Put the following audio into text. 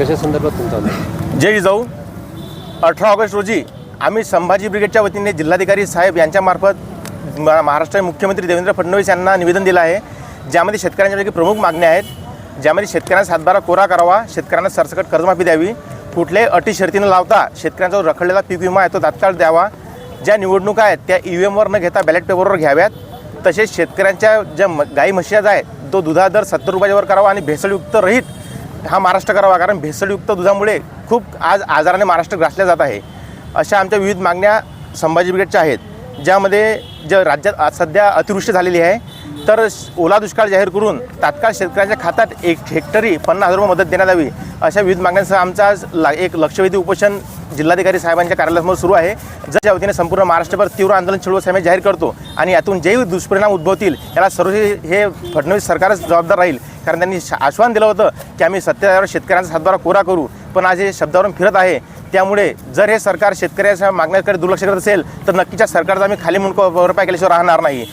कशा संदर्भात तुमचा जय जाऊ अठरा ऑगस्ट रोजी आम्ही संभाजी ब्रिगेडच्या वतीने जिल्हाधिकारी साहेब यांच्यामार्फत म- महाराष्ट्राचे मुख्यमंत्री देवेंद्र फडणवीस यांना निवेदन दिलं आहे. ज्यामध्ये शेतकऱ्यांच्यापैकी प्रमुख मागण्या आहेत. ज्यामध्ये शेतकऱ्यांना सातबारा कोरा करावा शेतकऱ्यांना सरसकट कर्जमाफी द्यावी कुठल्याही अटी शर्तीनं लावता शेतकऱ्यांचा जो रखडलेला पीक विमा आहे तो तात्काळ द्यावा. ज्या निवडणुका आहेत त्या ई व्ही एमवर न घेता बॅलेट पेपरवर घ्याव्यात. तसेच शेतकऱ्यांच्या ज्या म- गाई म्हशी आहेत तो दुधा दर सत्तर रुपयावर करावा आणि भेसळयुक्त रहित हा महाराष्ट्र करावा. कारण भेसळयुक्त दुधामुळे खूप आज आजाराने महाराष्ट्र ग्रासल्या जात आहे. अशा आमच्या विविध मागण्या संभाजी ब्रिगेडच्या आहेत. ज्यामध्ये ज्या राज्यात आज सध्या अतिवृष्टी झालेली आहे तर ओला दुष्काळ जाहीर करून तात्काळ शेतकऱ्यांच्या खात्यात एक हेक्टरी पन्नास हजार रुपये मदत देण्यात यावी अशा विविध मागण्यांसह आमचा आज ला एक लक्षवेधी उपोषण जिल्हाधिकारी साहेबांच्या कार्यालयासमोर सुरू आहे. ज्याच्या वतीने संपूर्ण महाराष्ट्रभर तीव्र आंदोलन चिळवत आम्ही जाहीर करतो आणि यातून जे दुष्परिणाम उद्भवतील याला सर्व हे फडणवीस सरकारच जबाबदार राहील. कारण त्यांनी आश्वासन दिलं होतं की आम्ही सत्तेवर शेतकऱ्यांचा हातभारा कोरा करू. पण आज हे शब्दावरून फिरत आहे. त्यामुळे जर हे सरकार शेतकऱ्याच्या मागण्याकडे दुर्लक्ष करत असेल तर नक्कीच्या सरकारचा आम्ही खाली मुंडको भरपाई केल्याशिवाय राहणार नाही.